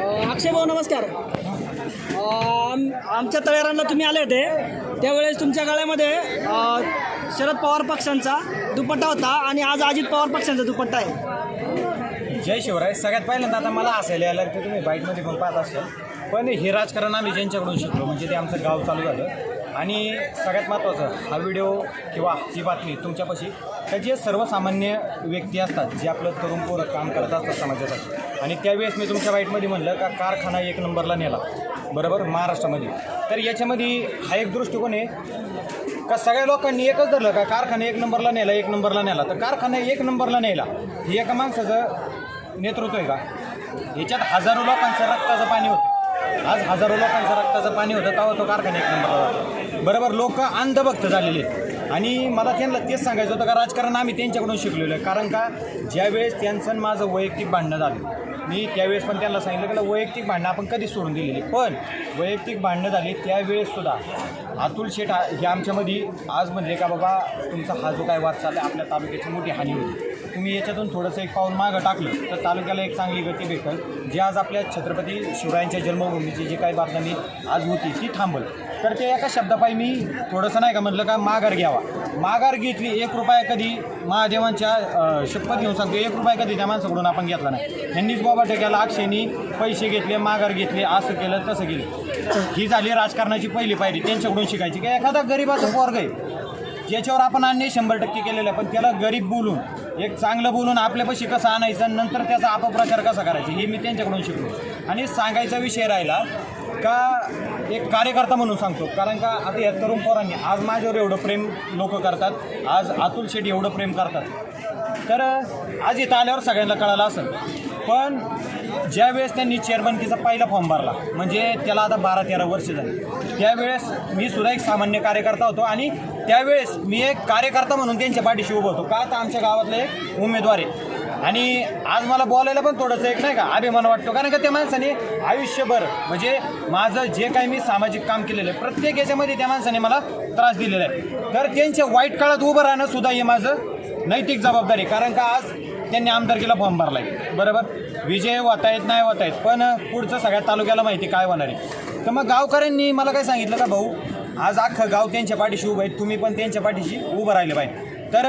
अक्षय भाऊ नमस्कार. आम- आमच्या तळेरांना तुम्ही आले होते. त्यावेळेस तुमच्या गळ्यामध्ये शरद पवार पक्षांचा दुपट्टा होता आणि आज अजित पवार पक्षांचा दुपट्टा आहे. जय शिवराय. सगळ्यात पहिल्यांदा आता मला असायला यायला ते तुम्ही बाईकमध्ये पण पाहत असाल. पण हे राजकारण आम्ही ज्यांच्याकडून शिकलो म्हणजे ते आमचं गाव चालू झालं. आणि सगळ्यात महत्त्वाचं हा व्हिडिओ किंवा ही बातमी तुमच्यापाशी तर जे सर्वसामान्य व्यक्ती असतात जे आपलं तरुण पोरं काम करत असतात समाजासाठी. आणि त्यावेळेस मी तुमच्या बाईटमध्ये म्हणलं का कारखाना एक नंबरला नेला. बरोबर? महाराष्ट्रामध्ये. तर याच्यामध्ये हा एक दृष्टिकोन आहे का सगळ्या लोकांनी एकच धरलं का कारखाना एक नंबरला नेला एक नंबरला नेला. तर कारखाना एक नंबरला नेला. हे एका माणसाचं नेतृत्व आहे का? याच्यात हजारो लोकांचं रक्ताचं पाणी होतं. आज हजारो लोकांचं रक्ताचं पाणी होतं तेव्हा तो कारखाना एक नंबरला बरोबर लोक अंधभक्त झालेले आणि मला त्यांना तेच सांगायचं होतं का राजकारण आम्ही त्यांच्याकडून शिकलेलो आहे. कारण का ज्यावेळेस त्यांचं माझं वैयक्तिक भांडणं झालं मी त्यावेळेस पण त्यांना सांगितलं की वैयक्तिक भांडणं आपण कधीच सोडून दिलेली पण वैयक्तिक भांडणं झाली त्यावेळेस सुद्धा अतुल शेठ हे आमच्यामध्ये आज म्हणले का बाबा तुमचा हा जो काय वाद चालला आहे, आपल्या तालुक्याची मोठी हानी होती तुम्ही याच्यातून थोडंसं एक पाऊल मागं टाकलं तर तालुक्याला एक चांगली गती भेटल जे आज आपल्या छत्रपती शिवरायांच्या जन्मभूमीची जी काही बातमी आज होती ती थांबल. तर ते एका शब्दापायी मी थोडंसं नाही का म्हटलं का माघार घ्यावा. माघार घेतली एक रुपया कधी महादेवांच्या शपथ घेऊन सांगतो एक रुपया कधी त्या माणसाकडून आपण घेतला नाही. ह्यांनीच बाबा टेक्याला अक्षयनी पैसे घेतले माघार घेतले असं केलं तसं केलं. ही झाली राजकारणाची पहिली पायरी त्यांच्याकडून शिकायची. की एखादा गरीबाचं पोरग आहे ज्याच्यावर आपण अन्याय शंभर टक्के केलेलं आहे पण त्याला गरीब बोलून एक चांगलं बोलून आपल्यापाशी कसं आणायचं आणि नंतर त्याचा अपप्रचार कसा करायचा हे मी त्यांच्याकडून शिकलो. आणि सांगायचा विषय राहिला का एक कार्यकर्ता म्हणून सांगतो कारण का आता या तरुण पोरांनी आज माझ्यावर एवढं प्रेम लोक करतात आज अतुल शेट्टी एवढं प्रेम करतात. तर आज इथं आल्यावर सगळ्यांना कळालं असेल. पण ज्यावेळेस त्यांनी चेअरमनकीचा पहिला फॉर्म भरला म्हणजे त्याला आता बारा तेरा वर्ष झाली. त्यावेळेस मी सुद्धा एक सामान्य कार्यकर्ता होतो आणि त्यावेळेस मी एक कार्यकर्ता म्हणून त्यांच्या पाठीशी उभं होतो. का तर आमच्या गावातला एक उमेदवार आहे आणि आज मला बोलायला पण थोडंसं एक नाही का अभिमान वाटतो. कारण का त्या माणसाने आयुष्यभर म्हणजे माझं जे काही मी सामाजिक काम केलेलं आहे प्रत्येक याच्यामध्ये त्या माणसाने मला त्रास दिलेला आहे. तर त्यांच्या वाईट काळात उभं राहणं सुद्धा हे माझं नैतिक जबाबदारी कारण का आज त्यांनी आमदारकीला फॉर्म भरला आहे बरोबर? विजय होत आहेत नाही होत आहेत पण पुढचं सगळ्या तालुक्याला माहिती काय होणार आहे. तर मग गावकऱ्यांनी मला काय सांगितलं का भाऊ? आज अख्खं गाव त्यांच्या पाठीशी उभं आहे. तुम्ही पण त्यांच्या पाठीशी उभं राहिले पाहिजे. तर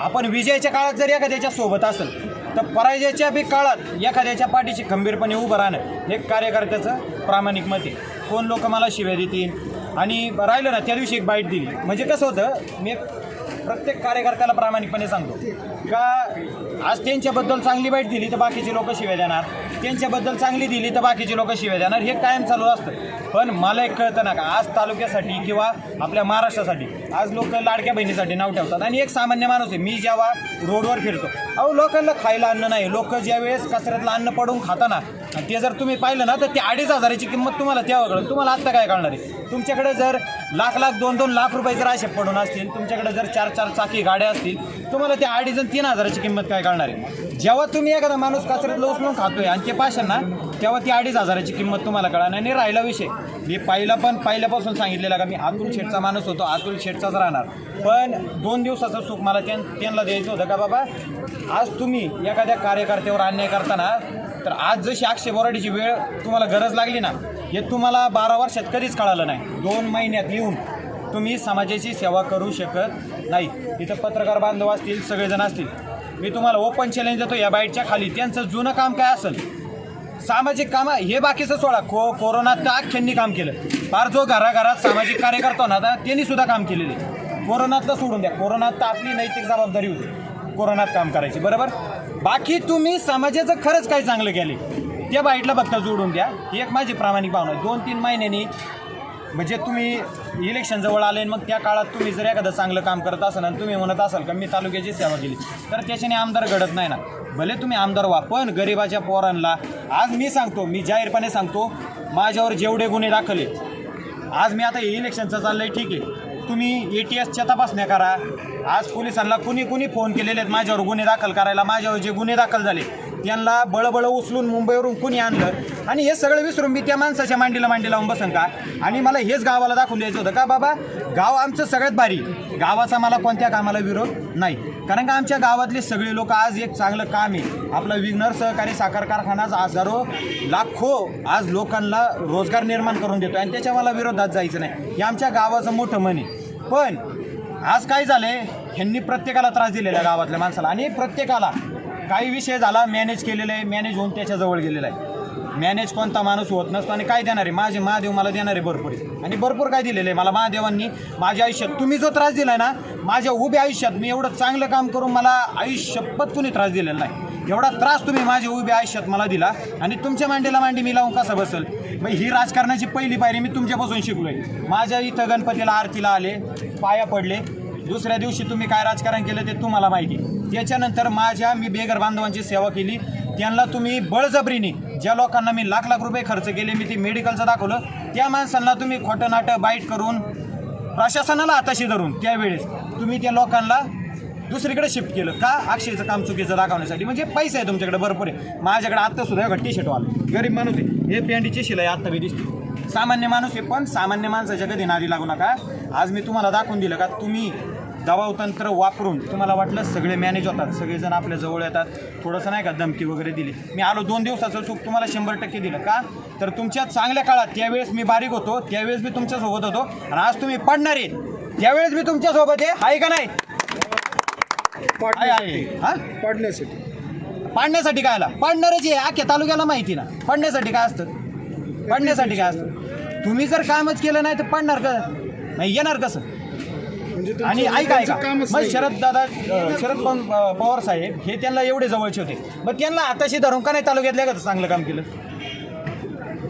आपण विजयाच्या काळात जर एखाद्याच्या सोबत असेल तर पराजयाच्या बी काळात एखाद्याच्या पाठीशी खंबीरपणे उभं राहणं हे कार्यकर्त्याचं प्रामाणिक मत आहे. कोण लोक मला शिव्या देतील? आणि राहिलं ना त्या दिवशी एक बाईट दिली. म्हणजे कसं होतं मी प्रत्येक कार्यकर्त्याला प्रामाणिकपणे सांगतो. का आज त्यांच्याबद्दल चांगली वाईट दिली तर बाकीचे लोक शिव्या देणार. त्यांच्याबद्दल चांगली दिली तर बाकीचे लोक शिव्या देणार. हे कायम चालू असतं. पण मला एक कळतं ना का आज तालुक्यासाठी किंवा आपल्या महाराष्ट्रासाठी आज लोक लाडक्या बहिणीसाठी नाव ठेवतात. आणि एक सामान्य माणूस आहे मी जेव्हा रोडवर फिरतो अहो लोकांना खायला अन्न नाही. लोक ज्यावेळेस कचऱ्यातलं अन्न पडून खाताना आणि ते जर तुम्ही पाहिलं ना तर ते अडीच हजाराची किंमत तुम्हाला तेव्हा कळलं. तुम्हाला आत्ता काय कळणार आहे? तुमच्याकडे जर लाख लाख दोन दोन लाख रुपये जर असे पडून असतील तुमच्याकडे जर चार चार चाकी गाड्या असतील तुम्हाला ते अडीच तीन हजाराची किंमत काय कळणार आहे? जेव्हा तुम्ही एखादा माणूस कचऱ्यातलं उचलून खातोय आणि ते पाशाल ना तेव्हा ती अडीच हजाराची किंमत तुम्हाला कळणार आणि राहिला विषय मी पहिला पण पहिल्यापासून सांगितलेला का मी अतुल शेठचा माणूस होतो अतुल शेठचाच राहणार. पण दोन दिवसाचं सुख मला त्यांना द्यायचं होतं का बाबा? आज तुम्ही एखाद्या कार्यकर्त्यावर अन्याय करताना तर आज जशी अक्षय बोराडीची वेळ तुम्हाला गरज लागली ना हे तुम्हाला बारा वर्षात कधीच कळालं नाही. दोन महिन्यात येऊन तुम्ही समाजाची सेवा करू शकत नाही. इथं पत्रकार बांधव असतील सगळेजण असतील. मी तुम्हाला ओपन चॅलेंज देतो या बाईटच्या खाली. त्यांचं जुनं काम काय असेल? सामाजिक काम हे बाकीचं सोडा. को कोरोनात तर अख्ख्यांनी काम केलं. फार जो घराघरात सामाजिक कार्य करतो ना त्यांनी सुद्धा काम केलेले. कोरोनातलं सोडून द्या. कोरोनात तर आपली नैतिक जबाबदारी होती. कोरोनात काम करायची. बरोबर? बाकी तुम्ही समाजाचं खरंच काही चांगलं केले त्या बाईटला फक्त जोडून द्या. ही एक माझी प्रामाणिक भावना आहे. दोन तीन महिन्यांनी म्हणजे तुम्ही इलेक्शन जवळ आले मग त्या काळात तुम्ही जर एखादं चांगलं काम करत असाल आणि तुम्ही म्हणत असाल का मी तालुक्याची सेवा केली. तर त्याच्याने आमदार घडत नाही ना. भले तुम्ही आमदार व्हा पण गरिबाच्या पोरांना आज मी सांगतो मी जाहीरपणे सांगतो माझ्यावर जेवढे गुन्हे दाखले आज मी आता हे इलेक्शनचं चाललंय ठीक आहे. तुम्ही ए टी एसच्या तपासण्या करा. आज पोलिसांना कुणी कुणी फोन केलेले आहेत माझ्यावर गुन्हे दाखल करायला माझ्यावर जे गुन्हे दाखल झाले त्यांना बळबळ उचलून मुंबईवरून कुणी आणलं? आणि हे सगळं विसरून मी त्या माणसाच्या मांडीला मांडी लावून बसन का? आणि मला हेच गावाला दाखवून द्यायचं होतं का बाबा? गाव आमचं सगळ्यात भारी. गावाचा मला कोणत्या कामाला विरोध नाही. कारण का आमच्या गावातले सगळे लोक आज एक चांगलं काम आहे. आपला विघ्नर सहकारी साखर कारखानाच हजारो लाखो आज लोकांना रोजगार निर्माण करून देतो आणि त्याच्या मला विरोधात जायचं नाही. हे आमच्या गावाचं मोठं मन आहे. पण आज काय झालंय? ह्यांनी प्रत्येकाला त्रास दिलेला गावातल्या माणसाला. आणि प्रत्येकाला काही विषय झाला मॅनेज केलेलं आहे मॅनेज होऊन त्याच्याजवळ गेलेला आहे. मॅनेज कोणता माणूस होत नसतो आणि काय देणार आहे? माझे महादेव मला देणार आहे भरपूर. आणि भरपूर काय दिलेलं आहे? मला महादेवांनी माझ्या आयुष्यात तुम्ही जो त्रास दिला ना माझ्या उभ्या आयुष्यात मी एवढं चांगलं काम करून मला आयुष्यपत कुणी त्रास दिलेला नाही. एवढा त्रास तुम्ही माझ्या उभ्या आयुष्यात मला दिला आणि तुमच्या मांडीला मांडी मी लावून कसं बसल? मग ही राजकारणाची पहिली पायरी मी तुमच्यापासून आहे माझ्या इथं गणपतीला आरतीला आले पाया पडले. दुसऱ्या दिवशी तुम्ही काय राजकारण केलं ते तुम्हाला माहिती त्याच्यानंतर माझ्या मी बेघर बांधवांची सेवा केली. त्यांना तुम्ही बळजबरीने ज्या लोकांना मी लाख लाख रुपये खर्च केले मी ते मेडिकलचं दाखवलं त्या माणसांना तुम्ही खोटं नाटं बाईट करून प्रशासनाला हाताशी धरून त्यावेळेस तुम्ही त्या लोकांना दुसरीकडे शिफ्ट केलं. का? अक्षयचं काम चुकीचं दाखवण्यासाठी. म्हणजे पैसा आहे तुमच्याकडे भरपूर आहे माझ्याकडे आत्ता सुद्धा टी शर्ट वाला गरीब माणूस आहे. हे पॅन्टीची शिलाई आत्ता बी दिसते. सामान्य माणूस आहे पण सामान्य माणसाच्या कधी नादी लागू नका. आज मी तुम्हाला दाखवून दिलं का? तुम्ही दबाव तंत्र वापरून तुम्हाला वाटलं सगळे मॅनेज होतात सगळेजण आपल्या जवळ येतात थोडंसं नाही का धमकी वगैरे दिली. मी आलो दोन दिवसाचं चूक तुम्हाला शंभर टक्के दिलं का? तर तुमच्या चांगल्या काळात त्यावेळेस मी बारीक होतो त्यावेळेस मी तुमच्यासोबत होतो आणि आज तुम्ही पडणार आहे. त्यावेळेस मी तुमच्यासोबत आहे आहे का नाही. हा? पाडण्यासाठी. पाडण्यासाठी काय आला? पाडणारच आहे अख्ख्या तालुक्याला माहिती ना. पडण्यासाठी काय असतं? पडण्यासाठी काय असतं? तुम्ही जर कामच केलं नाही तर पडणार का नाही येणार कसं? आणि ऐका ऐका. मग. शरद दादा शरद पवार साहेब हे त्यांना एवढे जवळचे होते. मग त्यांना आताशी धरून का नाही तालुक्यातल्या का चांगलं काम केलं?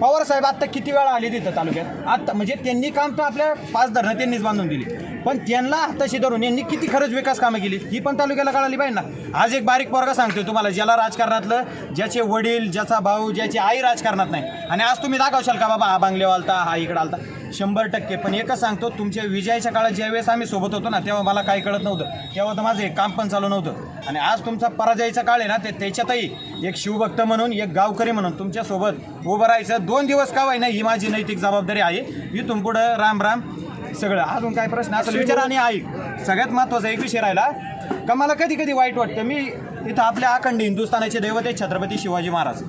पवार साहेब आत्ता किती वेळा आले तिथं तालुक्यात? आत्ता म्हणजे त्यांनी काम तर आपल्या पाच धरणं त्यांनीच बांधून दिली. पण त्यांना आत्ताशी धरून यांनी किती खरंच विकास कामं केली? ही पण तालुक्याला कळाली पाहिजे ना. आज एक बारीक पोरगा सांगतोय तुम्हाला ज्याला राजकारणातलं ज्याचे वडील ज्याचा भाऊ ज्याची आई राजकारणात नाही. आणि आज तुम्ही दाखवशाल का बाबा हा बांगलेवा आलता हा इकडं आलता? शंभर टक्के. पण एकच सांगतो तुमच्या विजयाच्या काळात ज्यावेळेस आम्ही सोबत होतो ना तेव्हा मला काही कळत नव्हतं. तेव्हा तर माझं काम पण चालू नव्हतं. आणि आज तुमचा पराजयाचा काळ आहे ना ते त्याच्यातही एक शिवभक्त म्हणून एक गावकरी म्हणून तुमच्यासोबत उभं राहायचं. दोन दिवस का ना ही माझी नैतिक जबाबदारी आहे. इथून पुढं राम राम सगळं. अजून काय प्रश्न? असेल विचार आणि ऐक. सगळ्यात महत्त्वाचा एक विषय राहिला का मला कधी कधी वाईट वाटतं. मी इथं आपल्या अखंड हिंदुस्थानाचे दैवत आहे छत्रपती शिवाजी महाराज.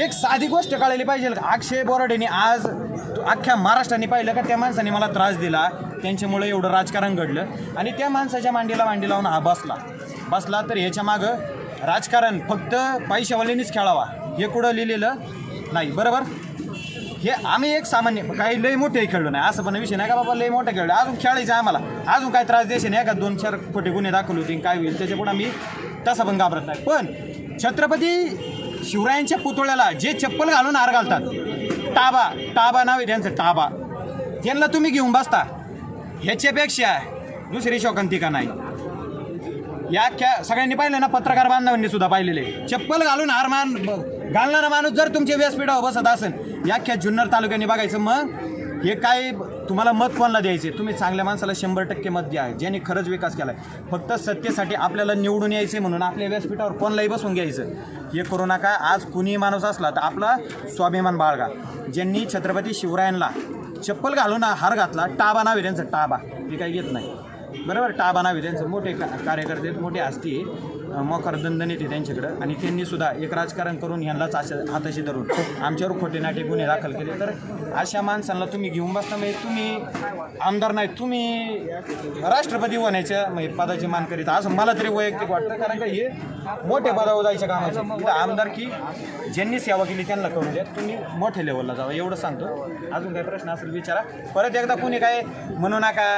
एक साधी गोष्ट कळायली पाहिजे. का अक्षय बोराडेने आज अख्ख्या महाराष्ट्राने पाहिलं का त्या माणसाने मला त्रास दिला. त्यांच्यामुळे एवढं राजकारण घडलं. आणि त्या माणसाच्या मांडीला मांडी लावून हा बसला. बसला तर ह्याच्या मागं राजकारण फक्त पैशावाल्यांनीच खेळावा. हे कुठं लिहिलेलं? नाही बरोबर? हे आम्ही एक सामान्य काही लय मोठे खेळलो नाही. असं पण विषय नाही का बाबा लय मोठे खेळलो. अजून खेळायचं आहे आम्हाला. अजून काय त्रास द्यायचे नाही. का दोन चार खोटे गुन्हे दाखवले होते काय होईल. त्याच्यापुढे आम्ही तसं पण घाबरत नाही. पण छत्रपती शिवरायांच्या पुतळ्याला जे चप्पल घालून हार घालतात टाबा टाबा नाव आहे त्यांचं टाबा त्यांना तुम्ही घेऊन बसता ह्याच्यापेक्षा दुसरी शोकांतिका नाही? या ख्या सगळ्यांनी पाहिलं ना पत्रकार बांधवांनी सुद्धा पाहिलेले. चप्पल घालून हार मान घालणारा माणूस जर तुमच्या व्यासपीठावर बसत असेल या ख्या जुन्नर तालुक्याने बघायचं मग हे काय तुम्हाला मत कोणाला द्यायचे तुम्ही चांगल्या माणसाला शंभर टक्के मत द्या ज्याने खरंच विकास केला आहे फक्त सत्तेसाठी आपल्याला निवडून यायचे म्हणून आपल्या व्यासपीठावर कोणालाही बसून घ्यायचं. हे करू नका आज कुणीही माणूस असला तर आपला स्वाभिमान बाळगा ज्यांनी छत्रपती शिवरायांना चप्पल घालून हार घातला टाबा नाव आहे टाबा. हे काही घेत नाही. बरोबर टाबा नाव त्यांचं. मोठे का कार्यकर्ते आहेत, असती हस्ती आहे दंदन येते त्यांच्याकडं. आणि त्यांनी सुद्धा एक राजकारण करून ह्यांनाच अशा हाताशी धरून आमच्यावर खोटे नाटे गुन्हे दाखल केले. तर अशा माणसांना तुम्ही घेऊन बसता म्हणजे तुम्ही आमदार नाही तुम्ही राष्ट्रपती होण्याच्या म्हणजे पदाची मान करीत. असं मला तरी वैयक्तिक वाटतं कारण का हे मोठे पदावर जायच्या कामाचे इथं आमदार की ज्यांनी सेवा केली त्यांना करून द्या. तुम्ही मोठ्या लेवलला जावा. एवढं सांगतो. अजून काही प्रश्न असेल विचारा. परत एकदा कोणी काय म्हणू नका?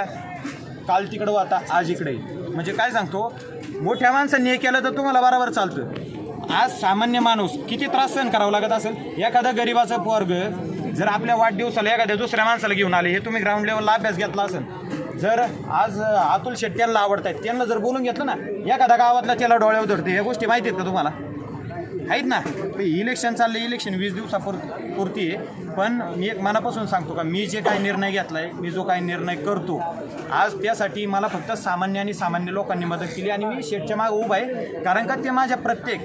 काल तिकडं आता आज इकडे. म्हणजे काय सांगतो मोठ्या माणसांनी हे केलं तर तुम्हाला बरोबर चालतं आज सामान्य माणूस किती त्रास सहन करावा लागत असेल? एखादा गरीबाचं पोरग जर आपल्या वाढदिवसाला एखाद्या दुसऱ्या माणसाला घेऊन आले हे तुम्ही ग्राउंड लेवलला अभ्यास घेतला असेल. जर आज अतुल शेट्ट्यांना आवडत आहेत त्यांना जर बोलून घेतलं ना एखाद्या गावातला त्याला डोळ्यावर धरते ह्या गोष्टी माहिती आहेत का तुम्हाला? आहेत ना. इलेक्शन चाललं इलेक्शन वीस दिवसापुर पुरती आहे. पण मी एक मनापासून सांगतो का मी जे काही निर्णय घेतला आहे मी जो काही निर्णय करतो आज त्यासाठी मला फक्त सामान्य आणि सामान्य लोकांनी मदत केली आणि मी शेटच्या मागे उभा आहे. कारण का ते माझ्या प्रत्येक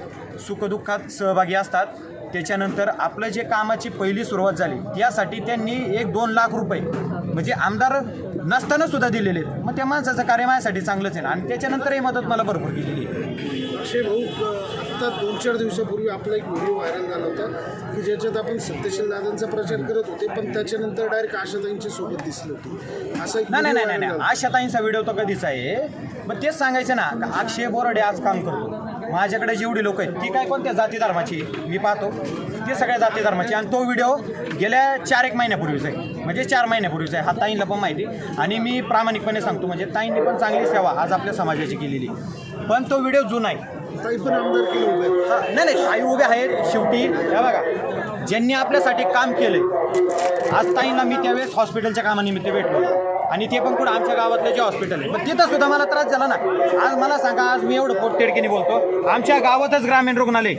सुखदुःखात सहभागी असतात. त्याच्यानंतर आपलं जे कामाची पहिली सुरुवात झाली त्यासाठी त्यांनी एक दोन लाख रुपये म्हणजे आमदार नसताना सुद्धा दिलेले आहेत. मग त्या माणसाचं कार्य माझ्यासाठी चांगलंच आहे ना. आणि त्याच्यानंतरही मदत मला भरपूर केलेली आहे. भाऊ आत्ता दोन चार दिवसापूर्वी आपला एक व्हिडिओ व्हायरल झाला होता की ज्याच्यात आपण सत्यशील दादांचा प्रचार करत होते पण त्याच्यानंतर डायरेक्ट आशाताईंच्या सोबत दिसले होते. असा एक नाही नाही नाही नाही आशाताईंचा व्हिडिओ तर कधीच आहे. मग तेच सांगायचं ना का अक्षय बोराडे आज काम करतो. माझ्याकडे जेवढी लोक आहेत ती काय कोणत्या जाती धर्माची मी पाहतो. ते सगळ्या जाती धर्माची आणि तो व्हिडिओ गेल्या चार एक महिन्यापूर्वीचा आहे. म्हणजे चार महिन्यापूर्वीचा आहे. हा ताईंना पण माहिती आणि मी प्रामाणिकपणे सांगतो म्हणजे ताईंनी पण चांगली सेवा आज आपल्या समाजाची केलेली पण तो व्हिडिओ जुना आहे. ताई पण आमदार केलं उभे हा, नाही नाही आई उभे आहेत शेवटी. हे बघा ज्यांनी आपल्यासाठी काम केलंय आज ताईंना मी त्यावेळेस हॉस्पिटलच्या कामानिमित्त भेटलो. आणि ते पण कुठं आमच्या गावातलं जे हॉस्पिटल आहे. पण तिथं सुद्धा मला त्रास झाला ना. आज मला सांगा आज मी एवढं पोटतेडकीने बोलतो. आमच्या गावातच ग्रामीण रुग्णालय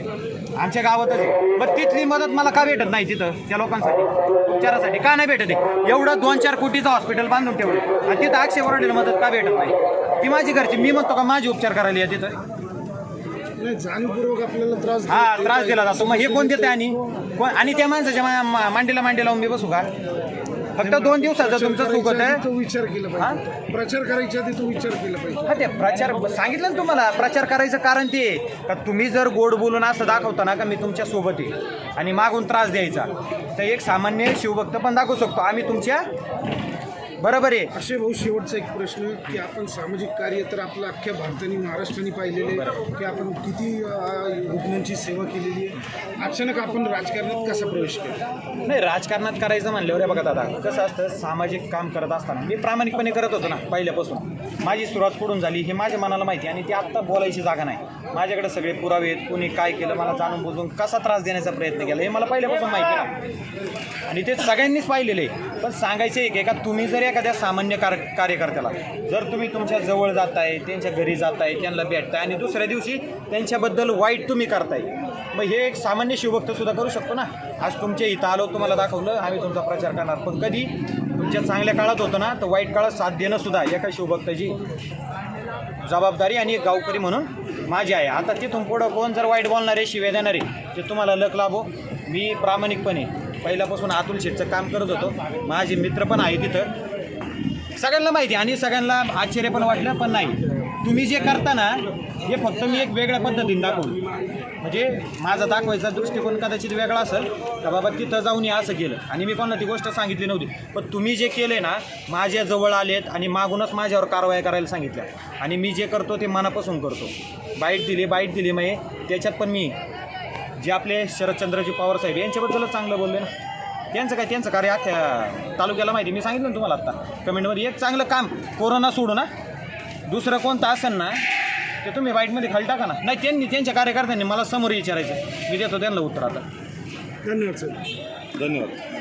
आमच्या गावातच आहे. मग तिथली मदत मला का भेटत नाही तिथं त्या लोकांसाठी उपचारासाठी? का नाही भेटत आहे? एवढं दोन चार कोटीचं हॉस्पिटल बांधून ठेवलं. आणि तिथं अक्षय वरडेला मदत का भेटत नाही? ती माझी घरची मी म्हणतो का माझी उपचार करायला या तिथं. नाही जाणीवपूर्वक आपल्याला त्रास हा त्रास दिला जातो. मग हे कोण देते आणि? कोण आणि त्या माणसाच्या मा- मा- मांडीला मांडी लावून मी बसू का? फक्त दोन दिवसाचं तुमचं होतं तो विचार केला पाहिजे. प्रचार करायच्या आधी तो विचार केला पाहिजे. हा ते प्रचार सांगितलं ना तुम्हाला प्रचार करायचं कारण ते. आहे का तुम्ही जर गोड बोलून असं दाखवता ना का मी तुमच्यासोबत आहे आणि मागून त्रास द्यायचा. तर एक सामान्य शिवभक्त पण दाखवू शकतो. आम्ही तुमच्या बरोबर आहे. अक्षय भाऊ शेवटचा एक प्रश्न की आपण सामाजिक कार्य तर आपलं अख्ख्या भारताने महाराष्ट्राने पाहिलेले आहे की आपण किती रुग्णांची सेवा केलेली आहे. अचानक आपण राजकारणात कसा प्रवेश केला? नाही राजकारणात करायचं म्हणल्यावर बघा दादा कसं असतं सामाजिक काम करत असताना मी प्रामाणिकपणे करत होतो ना पहिल्यापासून. माझी सुरुवात कुठून झाली हे माझ्या मनाला माहिती आणि ती आत्ता बोलायची जागा नाही. माझ्याकडे सगळे पुरावे आहेत कुणी काय केलं मला जाणून बुजून कसा त्रास देण्याचा प्रयत्न केला हे मला पहिल्यापासून माहिती ना आणि ते सगळ्यांनीच पाहिलेलं आहे. पण सांगायचं एक आहे का तुम्ही जर एखाद्या सामान्य कार कार्यकर्त्याला जर तुम्ही तुमच्या जवळ जाताय त्यांच्या घरी जाताय त्यांना भेटताय आणि दुसऱ्या दिवशी त्यांच्याबद्दल वाईट तुम्ही करताय मग हे एक सामान्य शिवभक्तसुद्धा करू शकतो ना? आज तुमच्या इथं आलो तुम्हाला दाखवलं आम्ही तुमचा प्रचार करणार. पण कधी तुमच्या चांगल्या काळात होतं ना तर वाईट काळात साथ देणं सुद्धा एका शिवभक्ताची जबाबदारी आणि एक गावकरी म्हणून माझी आहे. आता तिथून पुढं कोण जर वाईट बोलणारे शिव्या देणारे ते तुम्हाला लक लाभो. मी प्रामाणिकपणे पहिल्यापासून अतुल शेटचं काम करत होतो. माझे मित्र पण आहे तिथं. सगळ्यांना माहिती आहे आणि सगळ्यांना आश्चर्य पण वाटलं पण नाही. तुम्ही जे करता ना हे फक्त मी एक वेगळ्या पद्धतीने दाखवून. म्हणजे माझा दाखवायचा दृष्टिकोन कदाचित वेगळा असेल तर बाबा तिथं जाऊन या असं केलं. आणि मी कोणाला ती गोष्ट सांगितली नव्हती. पण तुम्ही जे केले ना माझ्या जवळ आलेत आणि मागूनच माझ्यावर कारवाई करायला सांगितल्या. आणि मी जे करतो ते मनापासून करतो. बाईट दिली बाईट दिली मग त्याच्यात पण मी जे आपले शरदचंद्रजी पवार साहेब यांच्याबद्दलच चांगलं बोलले ना. त्यांचं काय त्यांचं कार्य अख्ख्या तालुक्याला माहिती मी सांगितलं ना तुम्हाला आत्ता कमेंटमध्ये एक चांगलं काम कोरोना सोडू ना. दुसरं कोणतं असेल ना ते तुम्ही वाईटमध्ये खाली टाका ना. नाही त्यांनी त्यांच्या कार्यकर्त्यांनी मला समोर विचारायचं. मी देतो त्यांना उत्तर आता. धन्यवाद सर. धन्यवाद.